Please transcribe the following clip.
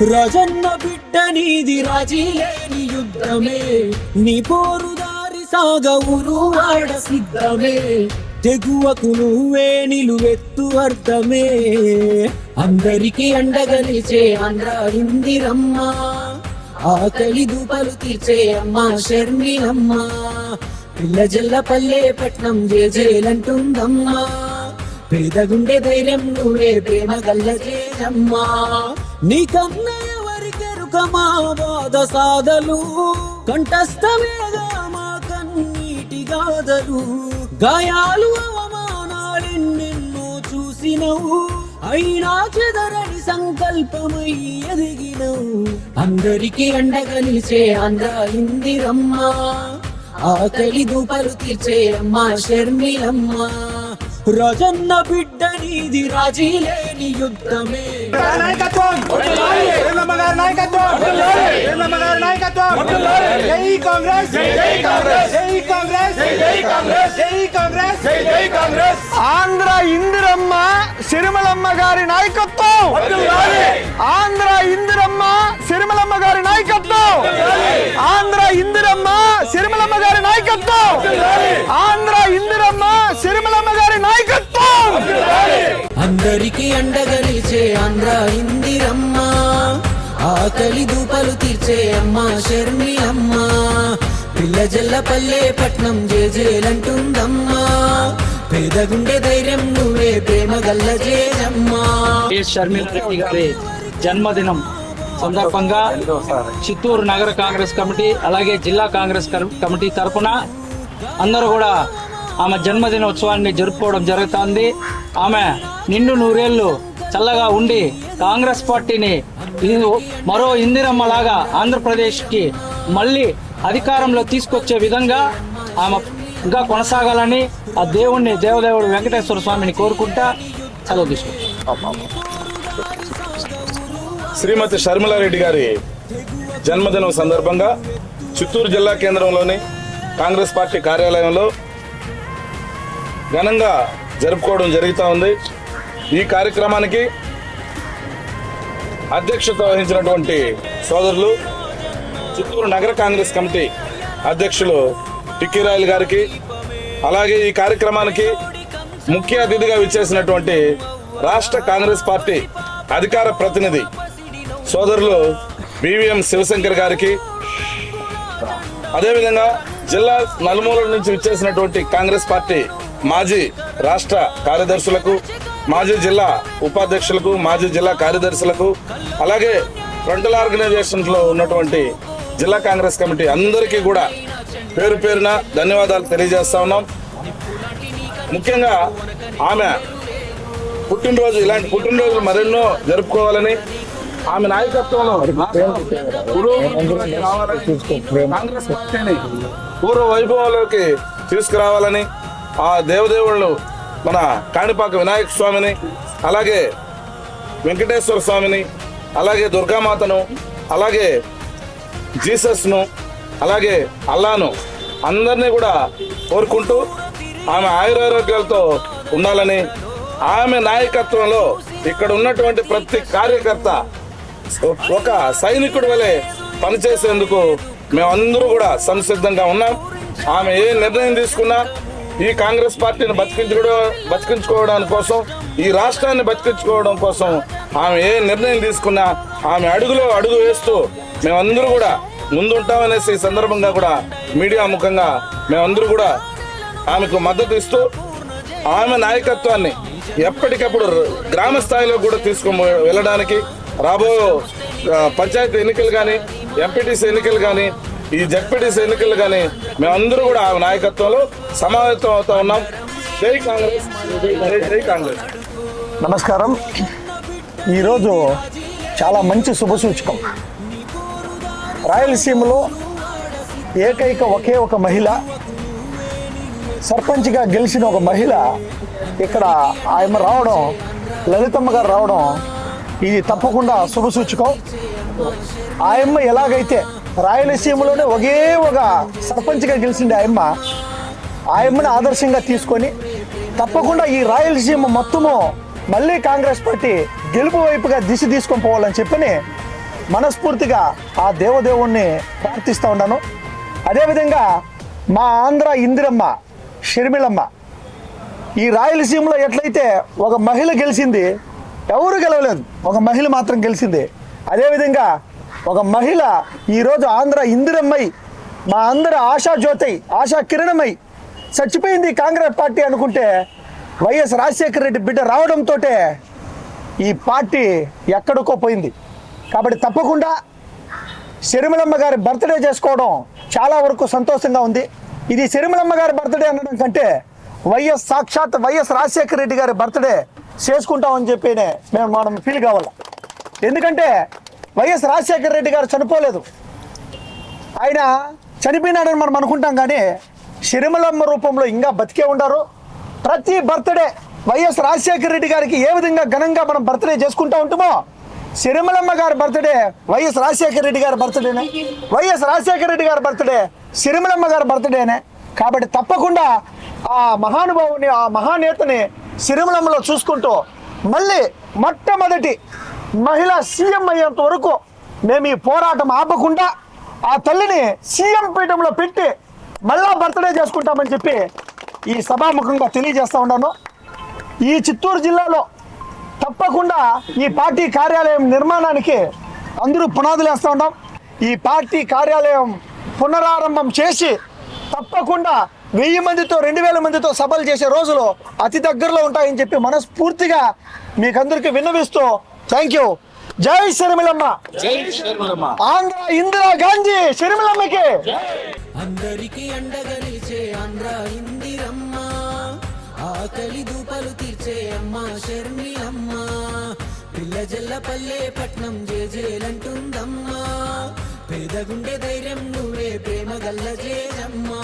రాజన్న బిడ్డ నీది రాజీ లేని యుద్ధమే. నీ పోరుదారి సాగవురు వాడ సిద్ధమే. తెగువకు నువ్వే నిలువెత్తు అర్థమే. అందరికీ అండగలిచే నిలిచే ఆంధ్ర ఇందిరమ్మ ఆకలి దూపలు తీర్చే అమ్మ షర్మిలమ్మ. పిల్ల జల్ల పల్లె పట్నం జేజేలంటుందమ్మా పేదగుండె ధైర్యం నువ్వే ప్రేమ గల్ల చేరమ్మా. నీకన్నా ఎవరికెరుక బాధ సాధలు. కంఠస్థమేగా మా కన్నీటి గాథలు గాయాలు అవమానాలెన్నెన్నో చూసినవు. అయినా చెదరని సంకల్పమై ఎదిగినవు. అందరికీ అండగా నిలిచే ఆంధ్ర ఇందిరమ్మ. ఆకలి దూపలు తీర్చే అమ్మ షర్మిలమ్మ. రాజన్న బిడ్డ నీది రాజీ లేని యుద్ధమే. ఆంధ్ర ఇందిరమ్మ సిరిమలమ్మ గారి నాయకత్వం! ఆంధ్ర ఇందిరమ్మ సిరిమలమ్మ గారి నాయకత్వం! ఆంధ్ర ఇందిరమ్మ సిరిమలమ్మ గారి నాయకత్వం! ఆంధ్ర ఇందిరమ్మ ఆకలి దూపలు తీర్చే అమ్మ షర్మిలమ్మ పిల్ల జల్ల పల్లె పట్నం జేజేలంటుందమ్మా. పేదగుండె ధైర్యం నువ్వే ప్రేమ గల్ల జేజమ్మా. గారి జన్మదినం సందర్భంగా చిత్తూరు నగర కాంగ్రెస్ కమిటీ అలాగే జిల్లా కాంగ్రెస్ కమిటీ తరఫున అందరూ కూడా ఆమె జన్మదినోత్సవాన్ని జరుపుకోవడం జరుగుతోంది. ఆమె నిండు నూరేళ్ళు చల్లగా ఉండి కాంగ్రెస్ పార్టీని ఇది మరో ఇందిరమ్మలాగా ఆంధ్రప్రదేశ్కి మళ్ళీ అధికారంలో తీసుకొచ్చే విధంగా ఆమె ఇంకా కొనసాగాలని ఆ దేవుణ్ణి దేవదేవుడు వెంకటేశ్వర స్వామిని కోరుకుంటా సెలవు తీసుకుంటాం శ్రీమతి షర్మిలారెడ్డి గారి జన్మదినం సందర్భంగా చిత్తూరు జిల్లా కేంద్రంలోని కాంగ్రెస్ పార్టీ కార్యాలయంలో ఘనంగా జరుపుకోవడం జరుగుతూ ఉంది. ఈ కార్యక్రమానికి అధ్యక్షత వహించినటువంటి సోదరులు చిత్తూరు నగర కాంగ్రెస్ కమిటీ అధ్యక్షులు టిక్కిరాయలు గారికి అలాగే ఈ కార్యక్రమానికి ముఖ్య అతిథిగా విచ్చేసినటువంటి రాష్ట్ర కాంగ్రెస్ పార్టీ అధికార ప్రతినిధి సోదరులు బివిఎం శివశంకర్ గారికి అదేవిధంగా జిల్లా నలుమూలల నుంచి విచ్చేసినటువంటి కాంగ్రెస్ పార్టీ మాజీ రాష్ట్ర కార్యదర్శులకు మాజీ జిల్లా ఉపాధ్యక్షులకు మాజీ జిల్లా కార్యదర్శులకు అలాగే ఫ్రంటల్ ఆర్గనైజేషన్లో ఉన్నటువంటి జిల్లా కాంగ్రెస్ కమిటీ అందరికీ కూడా పేరు పేరున ధన్యవాదాలు తెలియజేస్తా ఉన్నాం. ముఖ్యంగా ఆమె పుట్టినరోజు ఇలాంటి పుట్టినరోజులు మరెన్నో జరుపుకోవాలని ఆమె నాయకత్వంలో కాంగ్రెస్ పార్టీని పూర్వ వైభవంలోకి తీసుకురావాలని ఆ దేవదేవుళ్ళు మన కాణిపాక వినాయక స్వామిని అలాగే వెంకటేశ్వర స్వామిని అలాగే దుర్గామాతను అలాగే జీసస్ను అలాగే అల్లాను అందరినీ కూడా కోరుకుంటూ ఆమె ఆయురారోగ్యాలతో ఉండాలని ఆమె నాయకత్వంలో ఇక్కడ ఉన్నటువంటి ప్రతి కార్యకర్త ఒక సైనికుడి వలె పనిచేసేందుకు మేమందరూ కూడా సంసిద్ధంగా ఉన్నాం. ఆమె ఏ నిర్ణయం తీసుకున్నా ఈ కాంగ్రెస్ పార్టీని బతికించుకోవడం బతికించుకోవడం కోసం ఈ రాష్ట్రాన్ని బతికించుకోవడం కోసం ఆమె ఏ నిర్ణయం తీసుకున్నా ఆమె అడుగులో అడుగు వేస్తూ మేమందరూ కూడా ముందుంటామనేసి ఈ సందర్భంగా కూడా మీడియా ముఖంగా మేమందరూ కూడా ఆమెకు మద్దతు ఇస్తూ ఆమె నాయకత్వాన్ని ఎప్పటికప్పుడు గ్రామ స్థాయిలో కూడా తీసుకొని వెళ్ళడానికి రాబో పంచాయతీ ఎన్నికలు కానీ ఎంపీటీసీ ఎన్నికలు కానీ ఈ జడ్పీటీసీ ఎన్నికలు కానీ మేమందరూ కూడా ఆమె నాయకత్వంలో సమావేశం అవుతా ఉన్నాం. జై కాంగ్రెస్. జై కాంగ్రెస్. నమస్కారం. ఈరోజు చాలా మంచి శుభసూచకం రాయలసీమలో ఏకైక ఒకే ఒక మహిళ సర్పంచ్గా గెలిచిన ఒక మహిళ ఇక్కడ ఆయన రావడం లలితమ్మ గారు రావడం ఇది తప్పకుండా శుభసూచకం ఆయమ్మ ఎలాగైతే రాయలసీమలోనే ఒకే ఒక సర్పంచ్గా గెలిచింది ఆయమ్మ ఆయమ్మని ఆదర్శంగా తీసుకొని తప్పకుండా ఈ రాయలసీమ మొత్తము మళ్ళీ కాంగ్రెస్ పార్టీ గెలుపు వైపుగా దిశ తీసుకొని పోవాలని చెప్పని మనస్ఫూర్తిగా ఆ దేవదేవుణ్ణి ప్రార్థిస్తూ ఉన్నాను. అదేవిధంగా మా ఆంధ్ర ఇందిరమ్మ షర్మిలమ్మ ఈ రాయలసీమలో ఎట్లయితే ఒక మహిళ గెలిచింది ఎవరు గెలవలేదు ఒక మహిళ మాత్రం గెలిచింది. అదేవిధంగా ఒక మహిళ ఈరోజు ఆంధ్ర ఇందిరమ్మై మా అందరి ఆశా జ్యోతి ఆశా కిరణమై చచ్చిపోయింది కాంగ్రెస్ పార్టీ అనుకుంటే వైఎస్ రాజశేఖర రెడ్డి బిడ్డ రావడంతో ఈ పార్టీ ఎక్కడికో పోయింది. కాబట్టి తప్పకుండా శరిమలమ్మ గారి బర్త్డే చేసుకోవడం చాలా వరకు సంతోషంగా ఉంది. ఇది శరిమలమ్మ గారి బర్త్డే అనడం కంటే వైఎస్ సాక్షాత్ వైఎస్ రాజశేఖర రెడ్డి గారి బర్త్డే చేసుకుంటామని చెప్పినే మేము మనం ఫీల్ కావాలి? ఎందుకంటే వైఎస్ రాజశేఖర రెడ్డి గారు చనిపోలేదు. ఆయన చనిపోయినాడని మనం అనుకుంటాం కానీ శరిమలమ్మ రూపంలో ఇంకా బతికే ఉండారు. ప్రతి బర్త్డే వైఎస్ రాజశేఖర రెడ్డి గారికి ఏ విధంగా ఘనంగా మనం బర్త్డే చేసుకుంటా ఉంటామో సిరిమలమ్మ గారి బర్త్డే వైఎస్ రాజశేఖర రెడ్డి గారి బర్త్డేనే వైఎస్ రాజశేఖర రెడ్డి గారి బర్త్డే సిరిమలమ్మ గారి బర్త్డేనే. కాబట్టి తప్పకుండా ఆ మహానుభావుని ఆ మహానేతని సిరిమలమ్మలో చూసుకుంటూ మళ్ళీ మొట్టమొదటి మహిళా సీఎం అయ్యేంత వరకు మేము ఈ పోరాటం ఆపకుండా ఆ తల్లిని సీఎం పీఠంలో పెట్టి మళ్ళా బర్త్డే చేసుకుంటామని చెప్పి ఈ సభాముఖంగా తెలియజేస్తూ ఉన్నాను. ఈ చిత్తూరు జిల్లాలో తప్పకుండా ఈ పార్టీ కార్యాలయం నిర్మాణానికి అందరూ పునాదులు వేస్తూ ఉన్నాం. ఈ పార్టీ కార్యాలయం పునరారంభం చేసి తప్పకుండా వెయ్యి మందితో రెండు వేల మందితో సభలు చేసే రోజులు అతి దగ్గరలో ఉంటాయని చెప్పి మనస్ఫూర్తిగా మీకందరికీ విన్నవిస్తూ థ్యాంక్ యూ జై శర్మిలమ్మ. ఆంధ్ర ఇందిరా గాంధీ శర్మిలమ్మకి. అందరికి అండగా నిలిచే ఆంధ్ర ఇందిరమ్మ. ఆకలి దూపలు తీర్చే అమ్మ షర్మి అమ్మ పిల్ల జల్ల పల్లె పట్నం జేజేలంటుందమ్మా. పేదగుండె ధైర్యం నువ్వే ప్రేమ గల్ల జేజమ్మా.